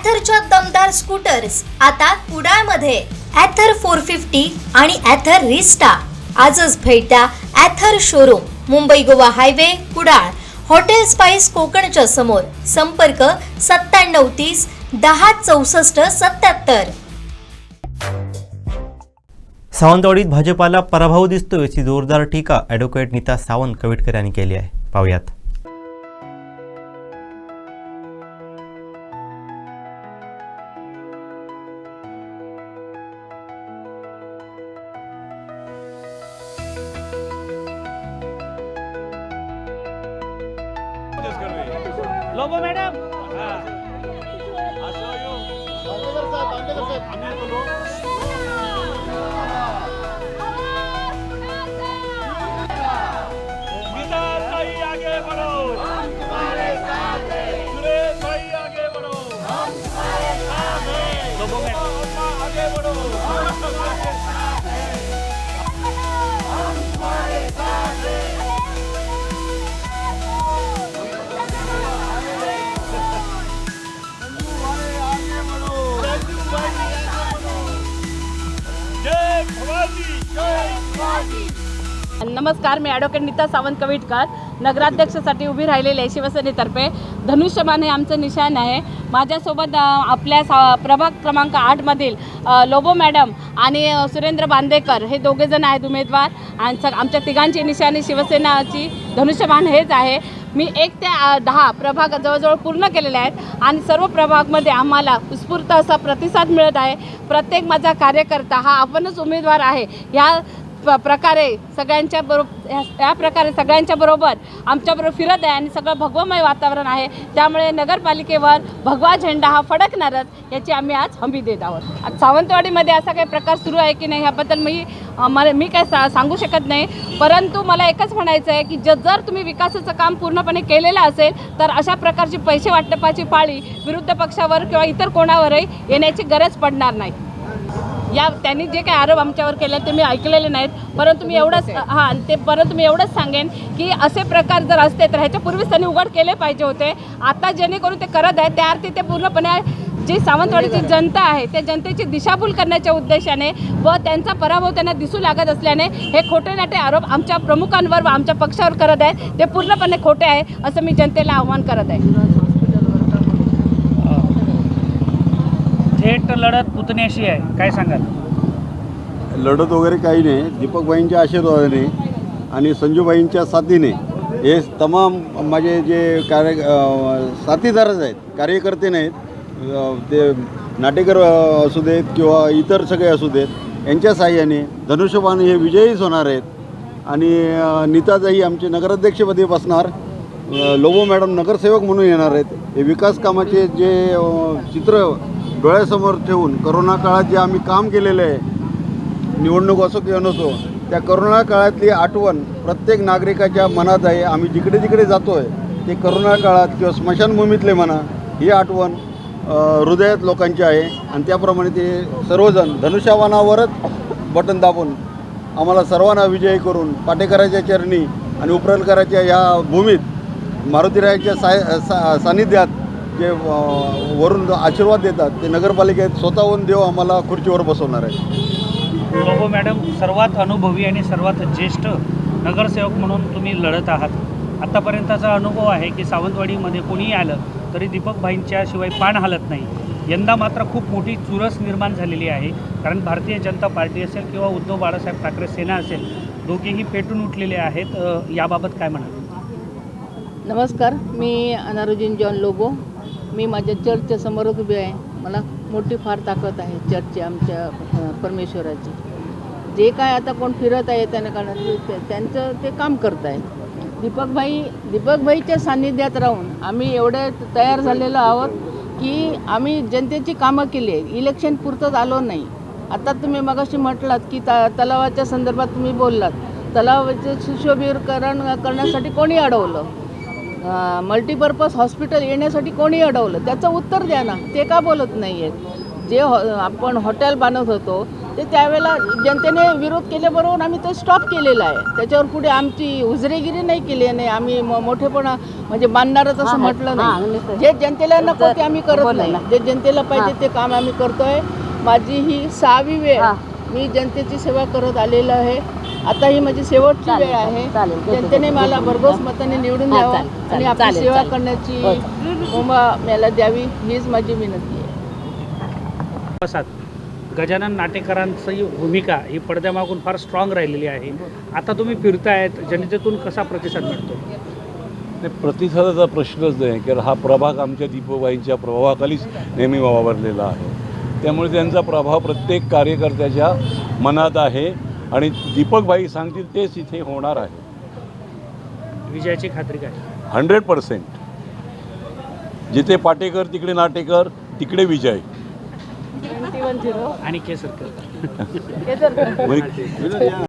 ॲथरच्या दमदार स्कूटर्स आता कुडाळमध्ये. ॲथर फोर फिफ्टी आणि ॲथर रिस्टा आजच भेट द्या Ather showroom Mumbai Goa highway Kudal. Hotel spice कोकणच्या समोर. संपर्क सत्त्याण्णव तीस दहा चौसष्ट सत्याहत्तर सावंतवाडीत भाजपाला पराभव दिसतोय अशी जोरदार टीका ॲडव्होकेट नीता सावंत कविटकर यांनी केली आहे. पाहुयात. लोबो मॅडम आगे नमस्कार मी ॲडव्होकेट नीता सावंत कविटकर. नगराध्यक्षासाठी उभी राहिलेली आहे शिवसेनेतर्फे धनुष्यमान हे आमचं निशाण आहे. माझ्यासोबत आपल्या सा प्रभाग क्रमांक आठमधील लोबो मॅडम आणि सुरेंद्र बांदेकर हे दोघेजण आहेत उमेदवार. आणि स आमच्या तिघांची निशाणी शिवसेनाची धनुष्यबाण हेच आहे. मी एक ते दहा प्रभाग जवळजवळ पूर्ण केलेले आहेत. आणि सर्व प्रभागमध्ये आम्हाला उत्स्फूर्त असा प्रतिसाद मिळत आहे. प्रत्येक माझा कार्यकर्ता हा आपणच उमेदवार आहे. ह्या प प्रकारे सगळ्यांच्या बरोबर या प्रकारे सगळ्यांच्या बरोबर आमच्याबरोबर फिरत आहे आणि सगळं भगवमय वातावरण आहे. त्यामुळे नगरपालिकेवर भगवा झेंडा हा फडकणारच याची आम्ही आज हमी देत आहोत. आज सावंतवाडीमध्ये असा काही प्रकार सुरू आहे की नाही ह्याबद्दल मी मला मी काय सा सांगू शकत नाही. परंतु मला एकच म्हणायचं आहे की ज जर तुम्ही विकासाचं काम पूर्णपणे केलेलं असेल तर अशा प्रकारची पैसे वाटपाची पाळी विरुद्ध पक्षावर किंवा इतर कोणावरही येण्याची गरज पडणार नाही. या त्यांनी जे काही आरोप आमच्यावर केले ते मी ऐकलेले नाहीत. परंतु मी एवढंच हां ते परंतु मी एवढंच सांगेन की असे प्रकार जर असते तर ह्याच्यापूर्वीच त्यांनी उघड केले पाहिजे होते. आता जेणेकरून ते करत आहेत त्या अर्थी ते पूर्णपणे जी सावंतवाडीची जनता आहे त्या जनतेची दिशाभूल करण्याच्या उद्देशाने व त्यांचा पराभव त्यांना दिसू लागत असल्याने हे खोटे नाटे आरोप आमच्या प्रमुखांवर व आमच्या पक्षावर करत आहेत. ते पूर्णपणे खोटे आहे असं मी जनतेला आव्हान करत आहे. थेट लढत पुतण्याशी आहे. काय सांगाल? लढत वगैरे काही नाही. दीपकबाईंच्या आशीर्वादाने आणि संजूबाईंच्या साथीने हे तमाम माझे जे कार्य साथीदारच आहेत कार्यकर्ते नाहीत ते नाटेकर असू देत किंवा इतर सगळे असू देत यांच्या साह्याने धनुष्यबाण हे विजयीच होणार आहेत. आणि नीताजाई आमचे नगराध्यक्षपदी बसणार लोबो मॅडम नगरसेवक म्हणून येणार आहेत. हे विकास कामाचे जे चित्र डोळ्यासमोर ठेवून करोना काळात जे आम्ही काम केलेलं आहे निवडणूक असो किंवा नसो त्या करोना काळातली आठवण प्रत्येक नागरिकाच्या मनात आहे. आम्ही जिकडे जिकडे जातो आहे ते करोना काळात किंवा स्मशानभूमीतले म्हणा ही आठवण हृदयात लोकांची आहे. आणि त्याप्रमाणे ते सर्वजण धनुष्यवानावरच बटन दाबून आम्हाला सर्वांना विजयी करून पाटेकराच्या चरणी आणि उपरलकराच्या या भूमीत मारुतीरायाच्या सा सा सानिध्यात जे वरून आशीर्वाद देतात ते नगरपालिकेत स्वतःहून देव आम्हाला खुर्चीवर बसवणार आहे लोबो मॅडम सर्वात अनुभवी आणि सर्वात ज्येष्ठ नगरसेवक म्हणून तुम्ही लढत आहात. आत्तापर्यंतचा अनुभव आहे की सावंतवाडीमध्ये कोणीही आलं तरी दीपकभाईंच्या शिवाय पान हलत नाही. यंदा मात्र खूप मोठी चुरस निर्माण झालेली आहे. कारण भारतीय जनता पार्टी असेल किंवा उद्धव बाळासाहेब ठाकरे सेना असेल दोघेही पेटून उठलेले आहेत. याबाबत काय म्हणाल? नमस्कार मी अनारुजीन जॉन लोबो. मी माझ्या चर्चच्या समोरच उभी आहे. मला मोठी फार ताकद आहे चर्चची आमच्या परमेश्वराची. जे काय आता कोण फिरत आहे त्यांना कारण ते- त्यांचं ते काम करत आहे. दीपकभाई दीपकभाईच्या सान्निध्यात राहून आम्ही एवढे तयार झालेलो आहोत की आम्ही जनतेची कामं केली आहेत. इलेक्शन पुरतंच आलो नाही. आता तुम्ही मगाशी म्हटलात की ता तलावाच्या संदर्भात तुम्ही बोललात. तलावाचं सुशोभीकरण करण्यासाठी कोणी अडवलं? मल्टीपर्पज हॉस्पिटल येण्यासाठी कोणी अडवलं? त्याचं उत्तर द्या ना. ते का बोलत नाही आहेत जे हॉ आपण हॉटेल बांधत होतो ते त्यावेळेला जनतेने विरोध केल्याबरोबर आम्ही ते स्टॉप केलेलं आहे. त्याच्यावर पुढे आमची हुजरेगिरी नाही केली नाही आम्ही म- मोठेपणा म्हणजे मानणारच असं म्हटलं नाही. जे जनतेला नको ते आम्ही करत नाही. जे जनतेला पाहिजे ते काम आम्ही करतोय. माझी ही सहावी वेळ मी जनतेची सेवा करत आलेलं आहे. आता ही माझी शेवटची वेळ आहे. जनतेने मला भरघोस मताने निवडून द्यावं आणि आपली सेवा करण्याची मुभा मला द्यावी हीच माझी विनंती आहे. प्रसाद गजानन नाटेकरांची भूमिका ही पडद्यामागून फार स्ट्रॉंग राहिलेली आहे. आता तुम्ही फिरतायत जनतेतून कसा प्रतिसाद मिळतो? नाही प्रतिसादाचा प्रश्नच नाही कारण हा प्रभाग आमच्या दीपबाईंच्या प्रभावाखालीच नेहमी वावरलेला आहे. त्यामुळे त्यांचा प्रभाव प्रत्येक कार्यकर्त्याच्या मनात आहे. आणि दीपकबाई सांगतील तेच इथे होणार आहे. विजयाची खात्री काय? Hundred percent. जिथे पाटेकर तिकडे नाटेकर तिकडे विजय. आणि के सर्कल जर म्हणजे